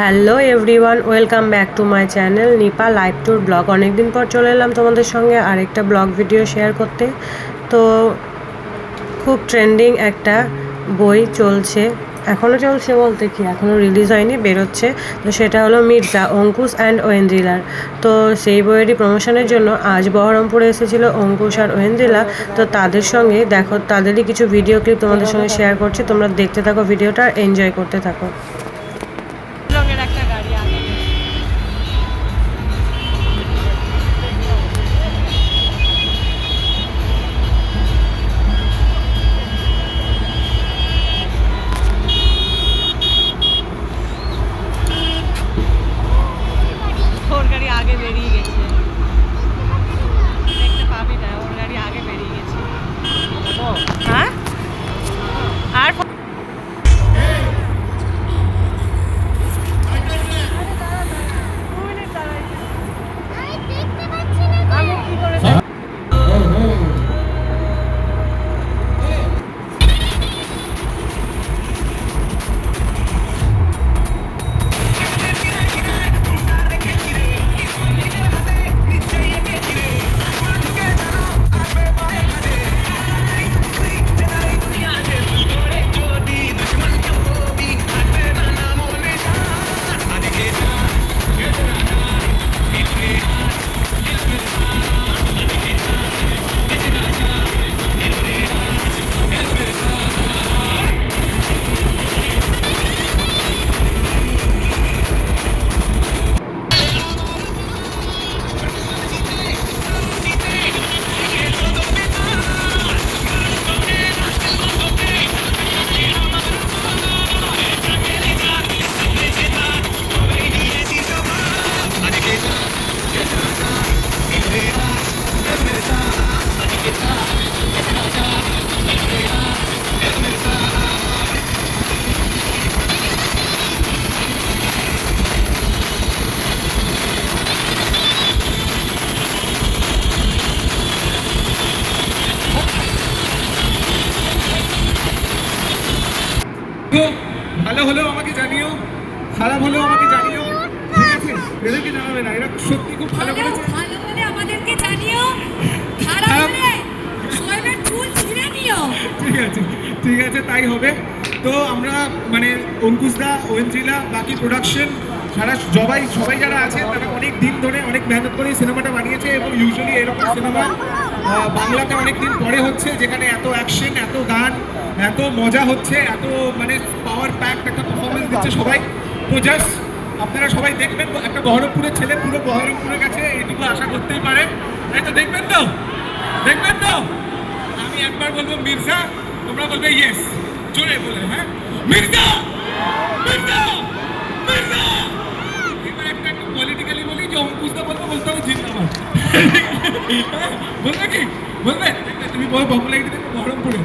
Hello everyone, welcome back to my channel Nipa live tour vlog. অনেকদিন পর চলে এলাম তোমাদের সঙ্গে আরেকটা ব্লগ ভিডিও শেয়ার করতে। তো খুব ট্রেন্ডিং একটা বই চলছে এখনও চলছে বলতে কি এখনও রিলিজ হয়নি, বেরোচ্ছে। তো সেটা হলো মির্জা, অঙ্কুশ অ্যান্ড ওয়েন্দ্রিলার। তো সেই বইয়েরই প্রমোশনের জন্য আজ বহরমপুরে এসেছিল অঙ্কুশ আর ওয়েন্দ্রিলা। তো তাদের সঙ্গে দেখো, তাদেরই কিছু ভিডিও ক্লিপ তোমাদের সঙ্গে শেয়ার করছি। তোমরা দেখতে থাকো ভিডিওটা এনজয় করতে থাকো। ভালো হলেও আমাকে জানিও খারাপ হলেও আমাকে জানিও। ঠিক আছে? এদেরকে জানাবে না এরা সত্যি খুব ভালো করেছে। ভালো হলে আমাদেরকে জানিও খারাপ খারাপ- হলে সোয়েবের চুল ছিঁড়ে নিও। ঠিক আছে ঠিক আছে তাই হবে। তো আমরা মানে অঙ্কুশদা ওয়েন্দ্রিলা বাকি প্রোডাকশন সারা সবাই সবাই যারা আছে তারা অনেক দিন ধরে অনেক মেহনত করে সিনেমাটা বানিয়েছে এবং ইউজুয়ালি এরকম সিনেমা বাংলাতে অনেক দিন পরে হচ্ছে যেখানে এত অ্যাকশন এত গান এত মজা হচ্ছে এত মানে পাওয়ার দিচ্ছে সবাই। তো আপনারা সবাই দেখবেন, একটা বহরমপুরের ছেলে পুরো বহরমপুরের কাছে এইটুকু আশা করতেই পারে। তাই তো দেখবেন তো? দেখবেন তো? আমি একবার বলব মির্জা, তোমরা বলবে ইয়েস জোরে বলে হ্যাঁ? মির্জা! মির্জা! মির্জা! এবার একটা বলতে হবে জিন্দাবাদ। বলবে কি? বলবে? তুমি বড় পপুলারিটি দেখবে বহরমপুরে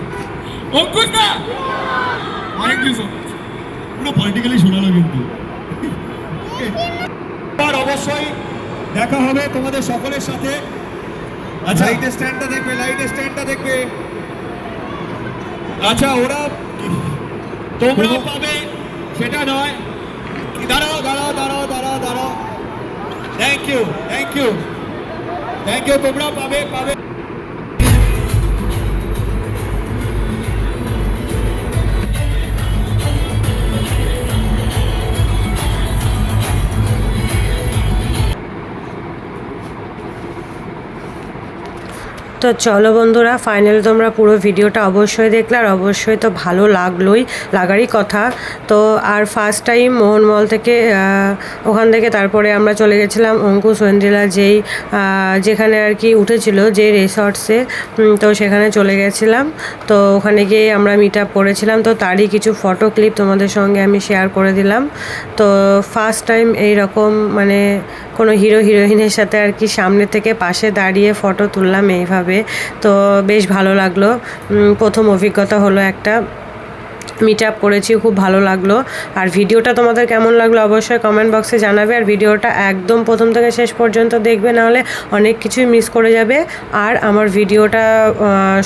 থ্যাংক ইউ সো মাচ পুরো পলিটিক্যালি শোনালো কিন্তু। আর অবশ্যই দেখা হবে তোমাদের সকলের সাথে। আচ্ছা লাইট স্ট্যান্ডটা দেখবে লাইট স্ট্যান্ডটা দেখবে। আচ্ছা ওরা তোমরা পাবে সেটা নয়। দাঁড়াও দাঁড়াও দাঁড়াও দাঁড়াও দাঁড়াও। Thank you thank you thank you তোমরা পাবে পাবে। তো চলো বন্ধুরা ফাইনাল তোমরা পুরো ভিডিওটা অবশ্যই দেখলে আর অবশ্যই তো ভালো লাগলোই, লাগারই কথা। তো আর ফার্স্ট টাইম মোহনমল থেকে ওখান থেকে তারপরে আমরা চলে গেছিলাম অঙ্কুশ ওয়েন্দ্রিলা যেই যেখানে আর কি উঠেছিল যে রিসর্টসে তো সেখানে চলে গেছিলাম। তো ওখানে গিয়ে আমরা মিট আপ করেছিলাম। তো তারই কিছু ফটো ক্লিপ তোমাদের সঙ্গে আমি শেয়ার করে দিলাম। তো ফার্স্ট টাইম এই রকম মানে কোনো হিরো হিরোইনের সাথে আর কি সামনে থেকে পাশে দাঁড়িয়ে ফটো তুললাম এইভাবে। তো বেশ ভালো লাগল। প্রথম অভিজ্ঞতা হলো একটা মিট আপ করেছি, খুব ভালো লাগল। আর ভিডিওটা তোমাদের কেমন লাগল অবশ্যই কমেন্ট বক্সে জানাবে। আর ভিডিওটা একদম প্রথম থেকে শেষ পর্যন্ত দেখবে, নাহলে অনেক কিছুই মিস করে যাবে। আর আমার ভিডিওটা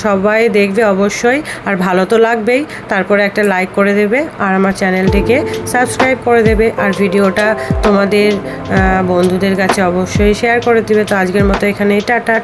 সবাই দেখবে অবশ্যই। আর ভালো তো লাগবেই, তারপরে একটা লাইক করে দেবে। আর আমার চ্যানেলটিকে সাবস্ক্রাইব করে দেবে। আর ভিডিওটা তোমাদের বন্ধুদের কাছে অবশ্যই শেয়ার করে দেবে। তো আজকের মতো এখানেই, টাটা।